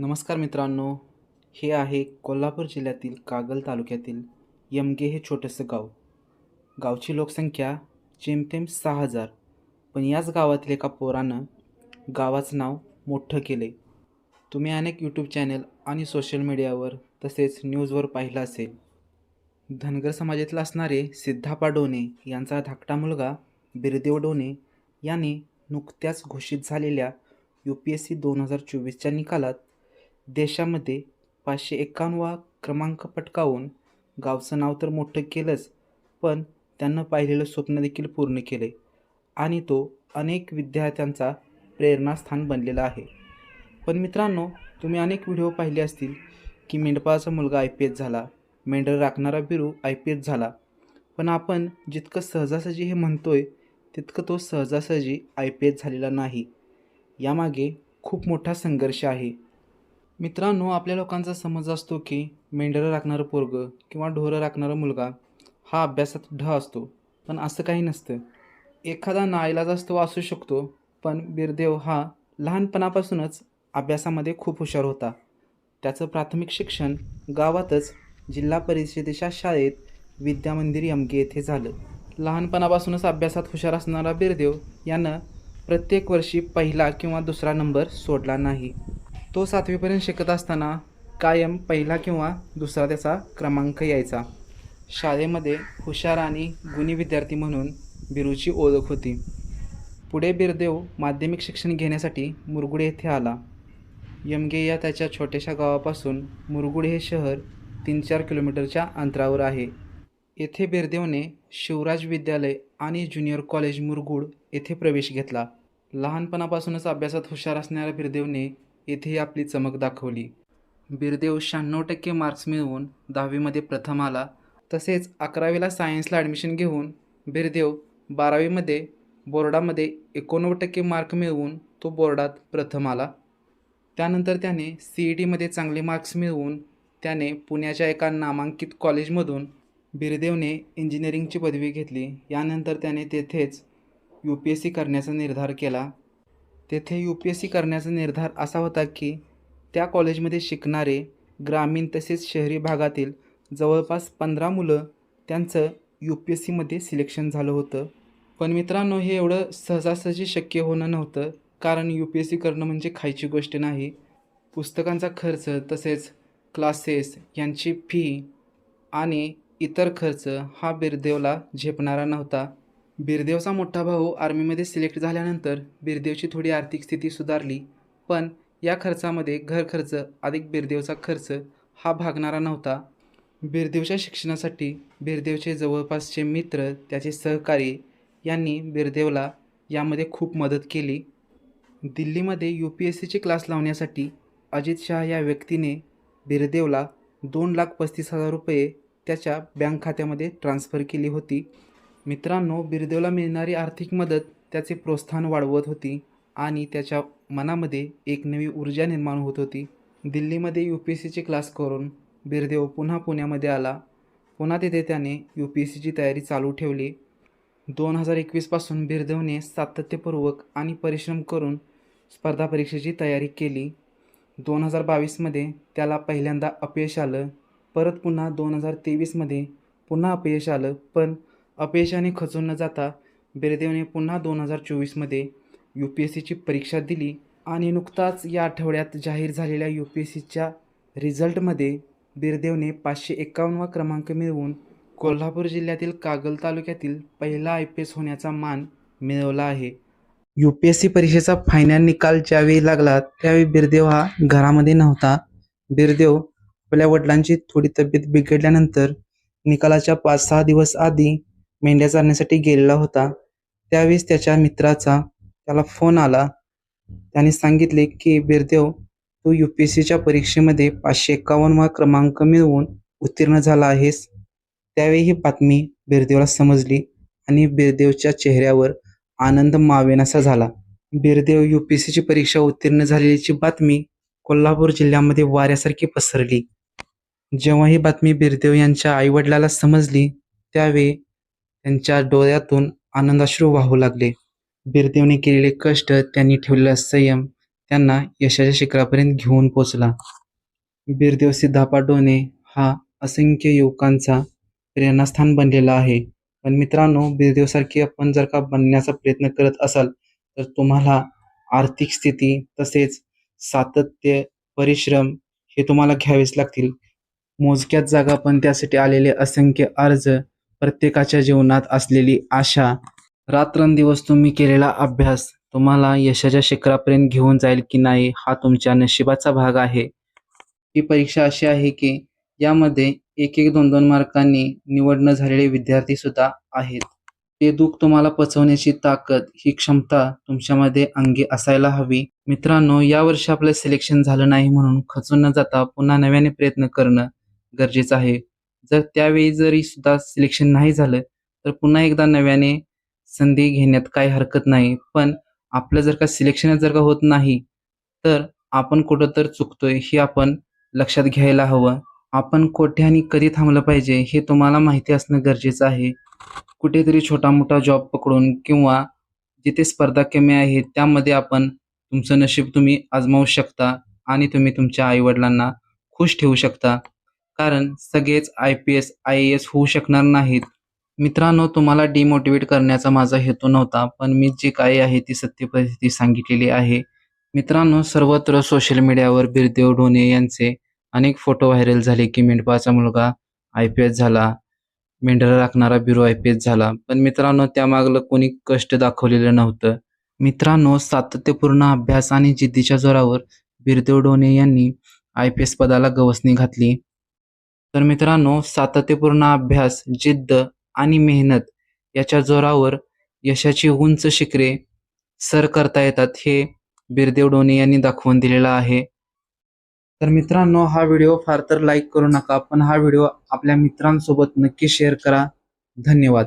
नमस्कार मित्रांनो हे आहे कोल्हापूर जिल्ह्यातील कागल तालुक्यातील यमगे हे छोटंसं गाव. गावची लोकसंख्या जेमतेम सहा हजार पण याच गावातील एका पोरानं गावाचं नाव मोठं केले. तुम्ही अनेक यूट्यूब चॅनल आणि सोशल मीडियावर तसेच न्यूजवर पाहिलं असेल. धनगर समाजातील असणारे सिद्धापा डोने यांचा धाकटा मुलगा बिरदेव डोने याने नुकत्याच घोषित झालेल्या यू पी एस सी दोन हजार चोवीसच्या निकालात देशामध्ये पाचशे एक्कावन्नवा क्रमांक पटकावून गावचं नाव तर मोठं केलंच पण त्यांनं पाहिलेलं स्वप्न देखील पूर्ण केले आणि तो अनेक विद्यार्थ्यांचा प्रेरणास्थान बनलेला आहे. पण मित्रांनो तुम्ही अनेक व्हिडिओ पाहिले असतील की मेंढपाळाचा मुलगा आय पी एस झाला मेंढर राखणारा बिरू आय पी एस झाला. पण आपण जितकं सहजासहजी हे म्हणतो आहे तितकं तो सहजासहजी आय पी एस झालेला नाही. यामागे खूप मोठा संघर्ष आहे. मित्रांनो आपल्या लोकांचा समज असतो की मेंढरं राखणारं पोरगं किंवा ढोरं राखणारा मुलगा हा अभ्यासात ढ असतो. पण असं काही नसतं. एखादा नाईलाज असतो असू शकतो पण बिरदेव हा लहानपणापासूनच अभ्यासामध्ये खूप हुशार होता. त्याचं प्राथमिक शिक्षण गावातच जिल्हा परिषदेच्या शाळेत विद्यामंदिर यमगे येथे झालं. लहानपणापासूनच अभ्यासात हुशार असणारा बिरदेव यानं प्रत्येक वर्षी पहिला किंवा दुसरा नंबर सोडला नाही. तो सातवीपर्यंत शिकत असताना कायम पहिला किंवा दुसरा त्याचा क्रमांक यायचा. शाळेमध्ये हुशार आणि गुणी विद्यार्थी म्हणून बिरूची ओळख होती. पुढे बिरदेव माध्यमिक शिक्षण घेण्यासाठी मुरगुडे येथे आला. यमगे या त्याच्या छोट्याशा गावापासून मुरगुडे हे शहर तीन चार किलोमीटरच्या अंतरावर आहे. येथे बिरदेवने शिवराज विद्यालय आणि ज्युनियर कॉलेज मुरगुड येथे प्रवेश घेतला. लहानपणापासूनच अभ्यासात हुशार असणाऱ्या बिरदेवने येथेही आपली चमक दाखवली. बिरदेव शहाण्णव टक्के मार्क्स मिळवून दहावीमध्ये प्रथम आला. तसेच अकरावीला सायन्सला ॲडमिशन घेऊन बिरदेव बारावीमध्ये बोर्डामध्ये एकोणनव्वद टक्के मार्क मिळवून तो बोर्डात प्रथम आला. त्यानंतर त्याने सी ई टीमध्ये चांगले मार्क्स मिळवून त्याने पुण्याच्या एका नामांकित कॉलेजमधून बिरदेवने इंजिनिअरिंगची पदवी घेतली. यानंतर त्याने तेथेच यू पी एस सी करण्याचा निर्धार केला. तेथे यू पी एस सी करण्याचा निर्धार असा होता की त्या कॉलेजमध्ये शिकणारे ग्रामीण तसेच शहरी भागातील जवळपास पंधरा मुलं त्यांचं यू पी एस सीमध्ये सिलेक्शन झालं होतं. पण मित्रांनो हे एवढं सहजासहजी शक्य होणं नव्हतं कारण यू पी एस सी करणं म्हणजे खायची गोष्ट नाही. पुस्तकांचा खर्च तसेच क्लासेस यांची फी आणि इतर खर्च हा बिरदेवला झेपणारा नव्हता. बिरदेवचा मोठा भाऊ आर्मीमध्ये सिलेक्ट झाल्यानंतर बिरदेवची थोडी आर्थिक स्थिती सुधारली पण या खर्चामध्ये घर खर्च अधिक बिरदेवचा खर्च हा भागणारा नव्हता. बिरदेवच्या शिक्षणासाठी बिरदेवचे जवळपासचे मित्र त्याचे सहकारी यांनी बिरदेवला यामध्ये खूप मदत केली. दिल्लीमध्ये यू पी एस सीचे क्लास लावण्यासाठी अजित शहा या व्यक्तीने बिरदेवला दोन लाख पस्तीस हजार रुपये त्याच्या बँक खात्यामध्ये ट्रान्स्फर केली होती. मित्रांनो बिरदेवला मिळणारी आर्थिक मदत त्याचे प्रोत्साहन वाढवत होती आणि त्याच्या मनामध्ये एक नवी ऊर्जा निर्माण होत होती. दिल्लीमध्ये यू पी एस सीचे क्लास करून बिरदेव पुन्हा पुण्यामध्ये आला. पुन्हा तिथे त्याने यू पी एस सीची तयारी चालू ठेवली. दोन हजार एकवीसपासून बिरदेवने सातत्यपूर्वक आणि परिश्रम करून स्पर्धा परीक्षेची तयारी केली. दोन हजार बावीसमध्ये त्याला पहिल्यांदा अपयश आलं. परत पुन्हा दोन हजार तेवीसमध्ये पुन्हा अपयश आलं. पण अपयशाने खचून न जाता बिरदेवने पुन्हा दोन हजार चोवीसमध्ये यू पी एस सीची परीक्षा दिली आणि नुकताच या आठवड्यात जाहीर झालेल्या यू पी एस सीच्या रिझल्टमध्ये बिरदेवने पाचशे एक्कावन्नवा क्रमांक मिळवून कोल्हापूर जिल्ह्यातील कागल तालुक्यातील पहिला आय पी एस होण्याचा मान मिळवला आहे. यू पी एस सी परीक्षेचा फायनल निकाल ज्यावेळी लागला त्यावेळी बिरदेव हा घरामध्ये नव्हता. बिरदेव आपल्या वडिलांची थोडी तब्येत बिघडल्यानंतर निकालाच्या पाच सहा दिवस आधी मेंढ्या चारण्यासाठी गेलेला होता. त्यावेळेस त्याच्या मित्राचा त्याला फोन आला. त्याने सांगितले की बिरदेव तू यू पी एस सीच्या परीक्षेमध्ये पाचशे एक्कावन्नवा क्रमांक मिळवून उत्तीर्ण झाला आहेस त्यावेळी ही बातमी बिरदेवला समजली आणि बिरदेवच्या चेहऱ्यावर आनंद मावेनासा झाला. बिरदेव यू पी एस सीची परीक्षा उत्तीर्ण झालेल्याची बातमी कोल्हापूर जिल्ह्यामध्ये वाऱ्यासारखी पसरली. जेव्हा ही बातमी बिरदेव यांच्या आईवडिलाला समजली त्यावेळी त्यांच्या डोळ्यातून आनंदाश्रू वाहू लागले. बिरदेवने केलेले कष्ट त्यांनी ठेवलेला संयम त्यांना यशाच्या शिखरापर्यंत घेऊन पोचला बिरदेव सिद्धापाटोने हा असंख्य युवकांचा प्रेरणास्थान बनलेला आहे. पण मित्रांनो बिरदेवसारखी आपण जर का बनण्याचा प्रयत्न करत असाल तर तुम्हाला आर्थिक स्थिती तसेच सातत्य परिश्रम हे तुम्हाला घ्यावेच लागतील. मोजक्याच जागा पण त्यासाठी आलेले असंख्य अर्ज प्रत्येकाच्या जीवनात असलेली आशा रात्रंदिवस तुम्ही केलेला अभ्यास तुम्हाला यशाच्या शिखरापर्यंत घेऊन जाईल की नाही हा तुमच्या नशिबाचा भाग आहे. ही परीक्षा अशी आहे की यामध्ये एक एक दोन दोन मार्कांनी निवड न झालेले विद्यार्थी सुद्धा आहेत. ते दुःख तुम्हाला पचवण्याची ताकद ही क्षमता तुमच्यामध्ये अंगी असायला हवी. मित्रांनो या वर्षी आपलं सिलेक्शन झालं नाही म्हणून खचून न जाता पुन्हा नव्याने प्रयत्न करणं गरजेचं आहे. जर त्यावेळी जरी सुद्धा सिलेक्शन नाही झालं तर पुन्हा एकदा नव्याने संधी घेण्यात काही हरकत नाही. पण आपलं जर का सिलेक्शनच जर का होत नाही तर आपण कुठं तर चुकतोय हे आपण लक्षात घ्यायला हवं. आपण कोठे आणि कधी थांबलं पाहिजे हे तुम्हाला माहिती असणं गरजेचं आहे. कुठेतरी छोटा मोठा जॉब पकडून किंवा जिथे स्पर्धा कमी आहे त्यामध्ये आपण तुमचं नशीब तुम्ही आजमावू शकता आणि तुम्ही तुमच्या आईवडिलांना खुश ठेवू शकता. कारण सगळेच I P S I A S होऊ शकणार नाहीत. मित्रांनो तुम्हाला डिमोटिवेट करण्याचा माझा हेतू नव्हता पण मी जी काही आहे ती सत्य परिस्थिती सांगितलेली आहे. मित्रांनो सर्वत्र सोशल मीडियावर बिरदेव ढोणे यांचे अनेक फोटो व्हायरल झाले की मेंढपाचा मुलगा आय पी एस झाला मेंढरा राखणारा ब्युरो आय पी एस झाला. पण मित्रांनो त्यामागलं कोणी कष्ट दाखवलेलं नव्हतं. मित्रांनो सातत्यपूर्ण अभ्यास आणि जिद्दीच्या जोरावर बिरदेव डोणे यांनी आय पी एस पदाला गवसणी घातली. तर मित्रांनो सातत्यपूर्ण अभ्यास जिद्द आणि मेहनत याच्या जोरावर यशाची उंच शिखरे सर करता येतात हे बिरदेव डोणे यांनी दाखवून दिलेला आहे. तर मित्रांनो हा व्हिडिओ फार तर लाईक करू नका पण हा व्हिडिओ आपल्या मित्रांसोबत नक्की शेअर करा. धन्यवाद.